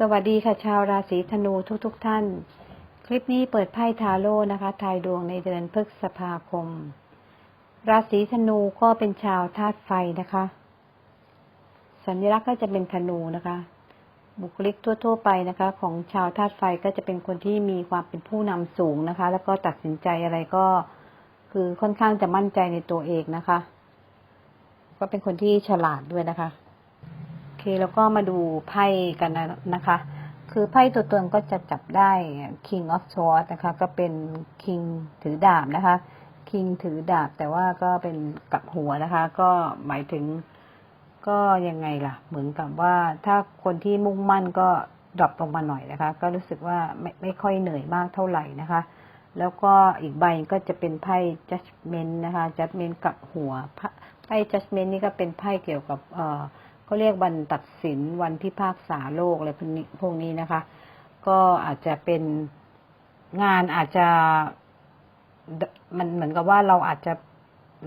สวัสดีค่ะชาวราศีธนูทุกๆทท่าน คลิปนี้เปิดไพ่ทาโร่นะคะ ทายดวงในเดือนพฤษภาคม ราศีธนูก็เป็นชาวธาตุไฟนะคะ สัญลักษณ์ก็จะเป็นธนูนะคะ บุคลิกทั่ว ๆ ไปนะคะ ของชาวธาตุไฟก็จะเป็นคนที่มีความเป็นผู้นำสูงนะคะ แล้วก็ตัดสินใจอะไรก็คือค่อนข้างจะมั่นใจในตัวเองนะคะ ก็เป็นคนที่ฉลาดด้วยนะคะ แล้วก็มาดูไพ่กันนะคะ คือไพ่ตัวตนก็จะจับได้ King of Swords นะคะ ก็เป็น King ถือดาบนะคะ King ถือดาบแต่ว่าก็เป็นกับหัวนะคะ ก็หมายถึงก็ยังไงล่ะ เหมือนกับว่าถ้าคนที่มุ่งมั่นก็ดรอปลงมาหน่อยนะคะ ก็รู้สึกว่าไม่ไม่ค่อยเหนื่อยมากเท่าไหร่นะคะ แล้วก็อีกใบก็จะเป็นไพ่ judgment นะคะ judgment กับหัวไพ่ judgment นี่ก็เป็นไพ่เกี่ยวกับเอ่อ ก็เรียกวันตัดสินวันพิพากษาโลกอะไรพวกนี้นะคะ ก็อาจจะเป็นงานอาจจะมันเหมือนกับว่าเราอาจจะ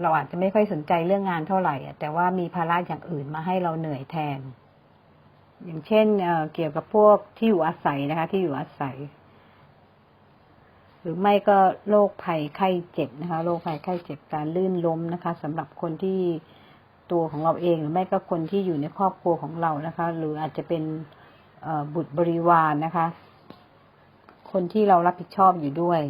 เราอาจจะไม่ค่อยสนใจเรื่องงานเท่าไหร่แต่ว่ามีภาระอย่างอื่นมาให้เราเหนื่อยแทน อย่างเช่นเเกี่ยวกับพวกที่อยู่อาศัยนะคะ ที่อยู่อาศัย หรือไม่ก็โรคภัยไข้เจ็บนะคะโรคภัยไข้เจ็บการลื่นล้มนะคะสำหรับคนที่ ตัวของเราเองหรือไม่ก็คนที่อยู่ในครอบครัวของเรานะคะ หรืออาจจะเป็นบุตรบริวารนนะคะ คนที่เรารับผิดชอบอยู่ด้วย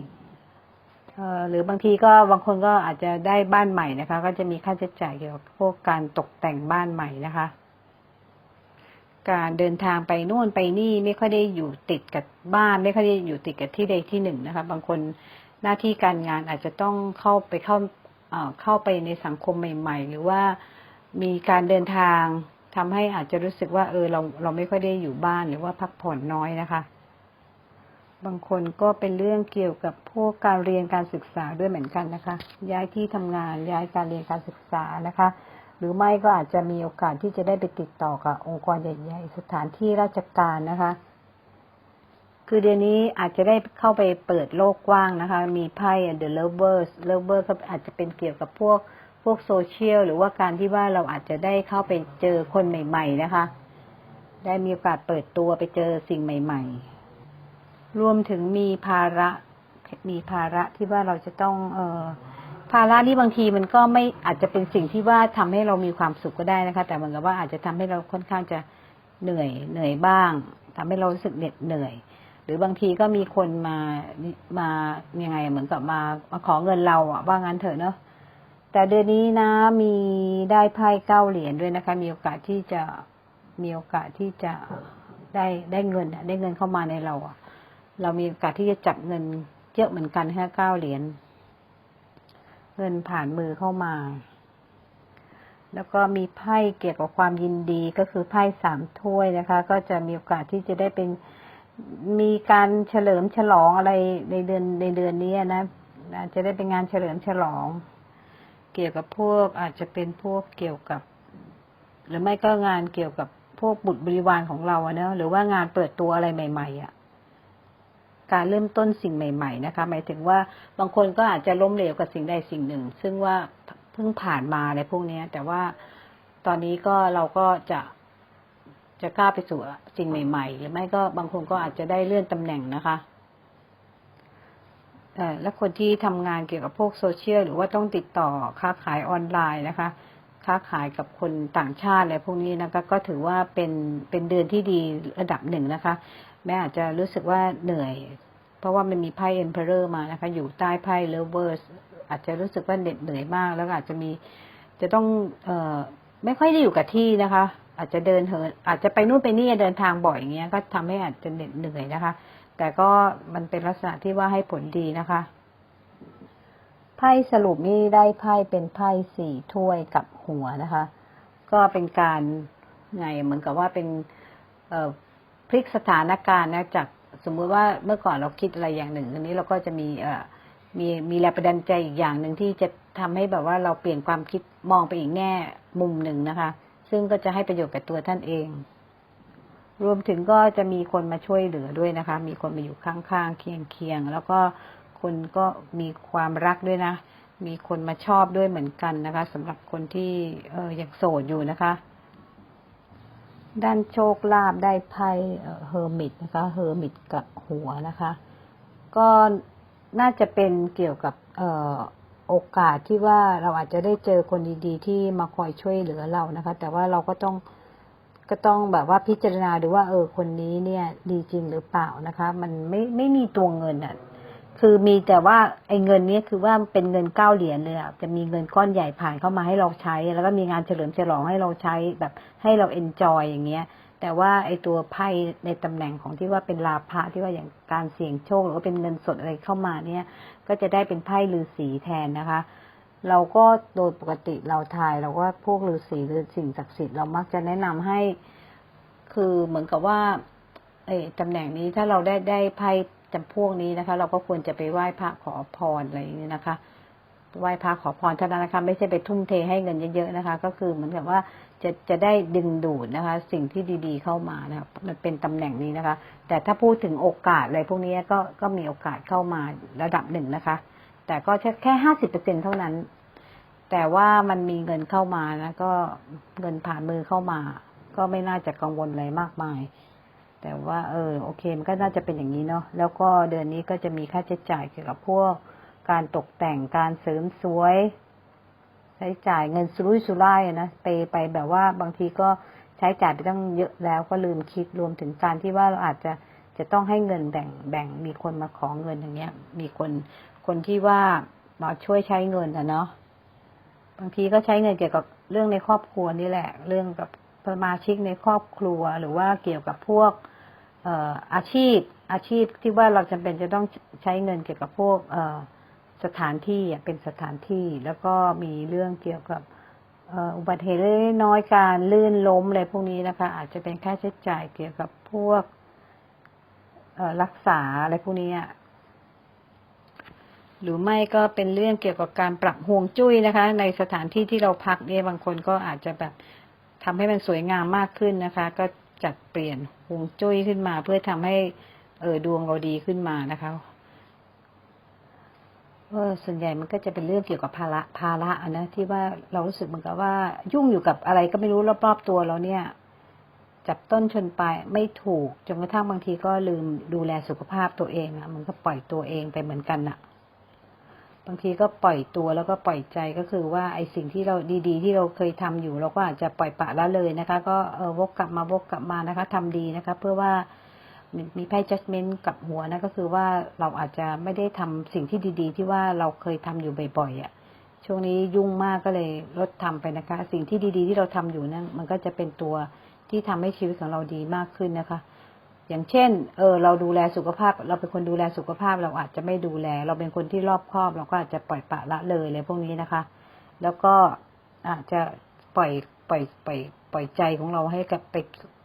หรือบางทีก็บางคนก็อาจจะได้บ้านใหม่นะคะ ก็จะมีค่าใช้จ่ายเกี่ยวกับพวกการตกแต่งบ้านใหม่นะคะ การเดินทางไปนู่นไปนี่ไม่ค่อยได้อยู่ติดกับบ้าน ไม่ค่อยได้อยู่ติดกับที่ใดที่หนึ่งนะคะ บางคนหน้าที่การงานอาจจะต้องเข้าไปเข้าเข้าไปในสังคมใหม่ ๆ หรือว่า มีการเดินทางทำให้อาจจะรู้สึกว่า เออเราเราไม่ค่อยได้อยู่บ้านหรือว่าพักผ่อนน้อยนะคะ บางคนก็เป็นเรื่องเกี่ยวกับพวกการเรียนการศึกษาด้วยเหมือนกันนะคะ ย้ายที่ทำงานย้ายการเรียนการศึกษานะคะ หรือไม่ก็อาจจะมีโอกาสที่จะได้ไปติดต่อกับองค์กรใหญ่ๆสถานที่ราชการนะคะ คือเดือนนี้อาจจะได้เข้าไปเปิดโลกกว้างนะคะ มีไพ่ The Lovers lovers ก็อาจจะเป็นเกี่ยวกับพวก พวกโซเชียลหรือว่าการที่ว่าเราอาจจะได้เข้าไปเจอคนใหม่ ๆ นะคะ ได้มีโอกาสเปิดตัวไปเจอสิ่งใหม่ ๆ รวมถึงมีภาระมีภาระที่ว่าเราจะต้อง เออภาระนี่บางทีมันก็ไม่อาจจะเป็นสิ่งที่ว่าทำให้เรามีความสุขก็ได้นะคะ แต่เหมือนกับว่าอาจจะทำให้เราค่อนข้างจะเหนื่อยเหนื่อยบ้างทำให้เรารู้สึกเหน็ดเหนื่อย หรือบางทีก็มีคนมามายังไงเหมือนกับมามาขอเงินเราอะว่างั้นเถอะเนาะ แต่เดือนนี้นะมีได้ไพ่เก้าเหรียญด้วยนะคะ มีโอกาสที่จะมีโอกาสที่จะได้ได้เงินได้เงินเข้ามาในเราเรามีโอกาสที่จะจับเงินเยอะเหมือนกันแค่เก้าเหรียญเงินผ่านมือเข้ามา แล้วก็มีไพ่เกี่ยวกับความยินดีก็คือไพ่สามถ้วยนะคะ ก็จะมีโอกาสที่จะได้เป็นมีการเฉลิมฉลองอะไรในเดือนในเดือนนี้นะจะได้เป็นงานเฉลิมฉลอง เกี่ยวกับพวกอาจจะเป็นพวกเกี่ยวกับ หรือไม่ก็งานเกี่ยวกับพวกบุตรบริวารของเราเนอะหรือว่างานเปิดตัวอะไรใหม่ ๆอะการเริ่มต้นสิ่งใหม่ ๆ นะคะ หมายถึงว่าบางคนก็อาจจะล้มเหลวกับสิ่งใดสิ่งหนึ่ง ซึ่งว่าเพิ่งผ่านมาในพวกนี้แต่ว่าตอนนี้ก็เราก็จะจะกล้าไปสู่สิ่งใหม่ ๆ หรือไม่ก็บางคนก็อาจจะได้เลื่อนตำแหน่งนะคะ และคนที่ทำงานเกี่ยวกับพวกโซเชียลหรือว่าต้องติดต่อค้าขายออนไลน์นะคะ ค้าขายกับคนต่างชาติอะไรพวกนี้นะคะก็ถือว่าเป็นเป็นเดือนที่ดีระดับหนึ่งนะคะ แม้อาจจะรู้สึกว่าเหนื่อย เพราะว่ามันมีไพ่เอ็นเพอเรอร์มานะคะ อยู่ใต้ไพ่เลเวอร์สอาจจะรู้สึกว่าเหน็ดเหนื่อยมาก แล้วอาจจะมีจะต้องเอ่อไม่ค่อยได้อยู่กับที่นะคะ อาจจะเดินเหินอาจจะไปนู่นไปนี่เดินทางบ่อยอย่างเงี้ยก็ทำให้อาจจะเหน็ดเหนื่อยนะคะ แต่ก็มันเป็นลักษณะที่ว่าให้ผลดีนะคะ ไพ่สรุปนี่ได้ไพ่เป็นไพ่สี่ถ้วยกับหัวนะคะ ก็เป็นการไงเหมือนกับว่าเป็นพลิกสถานการณ์นะจากสมมุติว่าเมื่อก่อนเราคิดอะไรอย่างหนึ่งทีนี้เราก็จะมีเมีมีแรงบันดาลใจอีกอย่างหนึ่งที่จะทำให้แบบว่าเราเปลี่ยนความคิดมองไปอีกแง่มุมหนึ่งนะคะ ซึ่งก็จะให้ประโยชน์กับตัวท่านเอง รวมถึงก็จะมีคนมาช่วยเหลือด้วยนะคะ มีคนมาอยู่ข้างๆเคียงๆแล้วก็คนก็มีความรักด้วยนะ มีคนมาชอบด้วยเหมือนกันนะคะสำหรับคนที่เออยังโสดอยู่นะคะ ด้านโชคลาภได้ไพ่เฮอร์มิตนะคะเฮอร์มิตกับหัวนะคะ ก็น่าจะเป็นเกี่ยวกับเอ่อโอกาสที่ว่าเราอาจจะได้เจอคนดีๆ ที่มาคอยช่วยเหลือเรานะคะ แต่ว่าเราก็ต้อง ก็ต้องแบบว่าพิจารณาดูว่า เออคนนี้เนี่ย ดีจริงหรือเปล่านะคะ มันไม่ไม่มีตัวเงินอะคือมีแต่ว่าไอ้เงินเนี้ยคือว่าเป็นเงินเก้าเหรียญเลยอะจะมีเงินก้อนใหญ่ผ่านเข้ามาให้เราใช้ แล้วก็มีงานเฉลิมฉลองให้เราใช้แบบให้เราเอนจอยอย่างเงี้ย แต่ว่าไอ้ตัวไพ่ในตำแหน่งของที่ว่าเป็นลาภะที่ว่าอย่างการเสี่ยงโชคหรือว่าเป็นเงินสดอะไรเข้ามาเนี่ย ก็จะได้เป็นไพ่ฤาษีแทนนะคะ เราก็โดยปกติเราทายเราว่าพวกฤาษีหรือสิ่งศักดิ์สิทธิ์เรามักจะแนะนำให้ คือเหมือนกับว่าไอ้ตำแหน่งนี้ถ้าเราได้ได้ไพ่จำพวกนี้นะคะ เราก็ควรจะไปไหว้พระขอพรอะไรอย่างนี้นะคะไหว้พระขอพรเท่านั้นนะคะ ไม่ใช่ไปทุ่มเทให้เงินเยอะๆนะคะ ก็คือเหมือนกับว่าจะจะได้ดึงดูดนะคะ สิ่งที่ดีๆเข้ามานะคะมันเป็นตำแหน่งนี้นะคะ แต่ถ้าพูดถึงโอกาสอะไรพวกนี้ก็ก็มีโอกาสเข้ามาระดับหนึ่งนะคะ แต่ก็แค่แค่ห้าสิบเปอร์เซ็นเท่านั้น แต่ว่ามันมีเงินเข้ามานะก็เงินผ่านมือเข้ามา ก็ไม่น่าจะกังวลอะไรมากมาย แต่ว่าเออโอเคมันก็น่าจะเป็นอย่างนี้เนาะแล้วก็เดือนนี้ก็จะมีค่าใช้จ่ายเกี่ยวกับพวกการตกแต่งการเสริมสวย ใช้จ่ายเงินสุรุ่ยสุร่ายนะไปไปแบบว่าบางทีก็ใช้จ่ายไปตั้งเยอะแล้วก็ลืมคิดรวมถึงการที่ว่าเราอาจจะจะต้องให้เงินแบ่งแบ่งมีคนมาขอเงินอย่างเงี้ย มีคน คนที่ว่ามาช่วยใช้เงินอะเนาะบางทีก็ใช้เงินเกี่ยวกับเรื่องในครอบครัวนี่แหละ เรื่องกับสมาชิกในครอบครัว หรือว่าเกี่ยวกับพวกเอออาชีพ อาชีพที่ว่าเราจำเป็นจะต้องใช้เงินเกี่ยวกับพวกเออสถานที่เป็นสถานที่แล้วก็มีเรื่องเกี่ยวกับอุบัติเหตุเล็กน้อยการลื่นล้มอะไรพวกนี้นะคะ อาจจะเป็นค่าใช้จ่ายเกี่ยวกับพวกรักษาอะไรพวกนี้อะ หรือไม่ก็เป็นเรื่องเกี่ยวกับการปรับห่วงจุ้ยนะคะ ในสถานที่ที่เราพักเนี่ยบางคนก็อาจจะแบบทำให้มันสวยงามมากขึ้นนะคะ ก็จัดเปลี่ยนห่วงจุ้ยขึ้นมา เพื่อทำให้เออดวงเราดีขึ้นมานะคะเออส่วนใหญ่มันก็จะเป็นเรื่องเกี่ยวกับภาระภาระอะนะที่ว่าเรารู้สึกเหมือนกับว่า ยุ่งอยู่กับอะไรก็ไม่รู้รอบๆตัวเราเนี่ย จับต้นชนปลายไม่ถูกจนกระทั่งบางทีก็ลืมดูแลสุขภาพตัวเองอะมันก็ปล่อยตัวเองไปเหมือนกันอะ บางทีก็ปล่อยตัวแล้วก็ปล่อยใจก็คือว่าไอ้สิ่งที่เราดี ๆ ที่เราเคยทำอยู่ เราก็อาจจะปล่อยปะละเลยนะคะ ก็เออวกกลับมาวกกลับมานะคะทำดีนะคะ เพื่อว่ามีมีไพ่ judgment กับหัวนะก็คือว่าเราอาจจะไม่ได้ทำสิ่งที่ดี ๆ ที่ว่าเราเคยทำอยู่บ่อยๆอะช่วงนี้ยุ่งมากก็เลยลดทำไปนะคะ สิ่งที่ดี ๆ ที่เราทำอยู่นั่นมันก็จะเป็นตัวที่ทำให้ชีวิตของเราดีมากขึ้นนะคะ อย่างเช่น เออ เราดูแลสุขภาพ เราเป็นคนดูแลสุขภาพ เราอาจจะไม่ดูแล เราเป็นคนที่รอบคอบ เราก็อาจจะปล่อยปะละเลยเลยพวกนี้นะคะ แล้วก็อาจจะปล่อยปล่อยปล่อยปล่อยใจของเราให้กับไป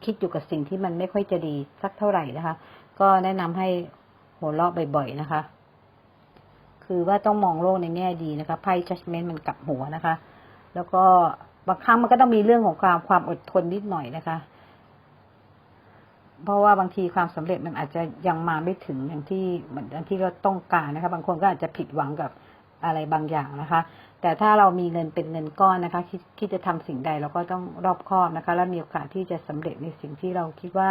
คิดอยู่กับสิ่งที่มันไม่ค่อยจะดีสักเท่าไหร่นะคะ ก็แนะนำให้หัวเราะบ่อยๆนะคะ คือว่าต้องมองโลกในแง่ดีนะคะ ไพ่ judgment มันกลับหัวนะคะ แล้วก็บางครั้งมันก็ต้องมีเรื่องของความความอดทนนิดหน่อยนะคะ เพราะว่าบางทีความสำเร็จมันอาจจะยังมาไม่ถึงอย่างที่เหมือนอย่างที่เราต้องการนะคะ บางคนก็อาจจะผิดหวังกับอะไรบางอย่างนะคะ แต่ถ้าเรามีเงินเป็นเงินก้อนนะคะคิดคิดจะทำสิ่งใดเราก็ต้องรอบคอบนะคะ และมีโอกาสที่จะสำเร็จในสิ่งที่เราคิดว่า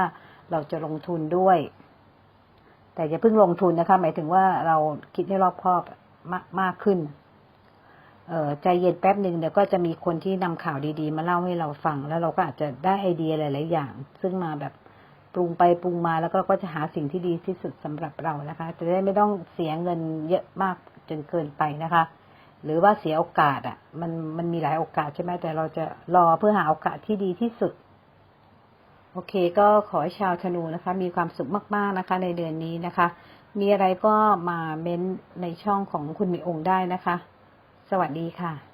เราจะลงทุนด้วย แต่อย่าเพิ่งลงทุนนะคะ หมายถึงว่าเราคิดให้รอบคอบมากมากขึ้นเออใจเย็นแป๊บหนึ่งเดี๋ยวก็จะมีคนที่นำข่าวดีๆ มาเล่าให้เราฟัง แล้วเราก็อาจจะได้ไอเดียหลายๆอย่าง ซึ่งมาแบบ ปรุงไปปรุงมาแล้วก็ก็จะหาสิ่งที่ดีที่สุดสำหรับเรานะคะ จะได้ไม่ต้องเสียเงินเยอะมากจนเกินไปนะคะ หรือว่าเสียโอกาสอะ มันมันมีหลายโอกาสใช่ไหมแต่เราจะรอเพื่อหาโอกาสที่ดีที่สุด โอเค ก็ขอให้ชาวธนูนะคะ มีความสุขมาก ๆนะคะ ในเดือนนี้นะคะ มีอะไรก็มาเม้นในช่องของคุณมีองค์ได้นะคะ สวัสดีค่ะ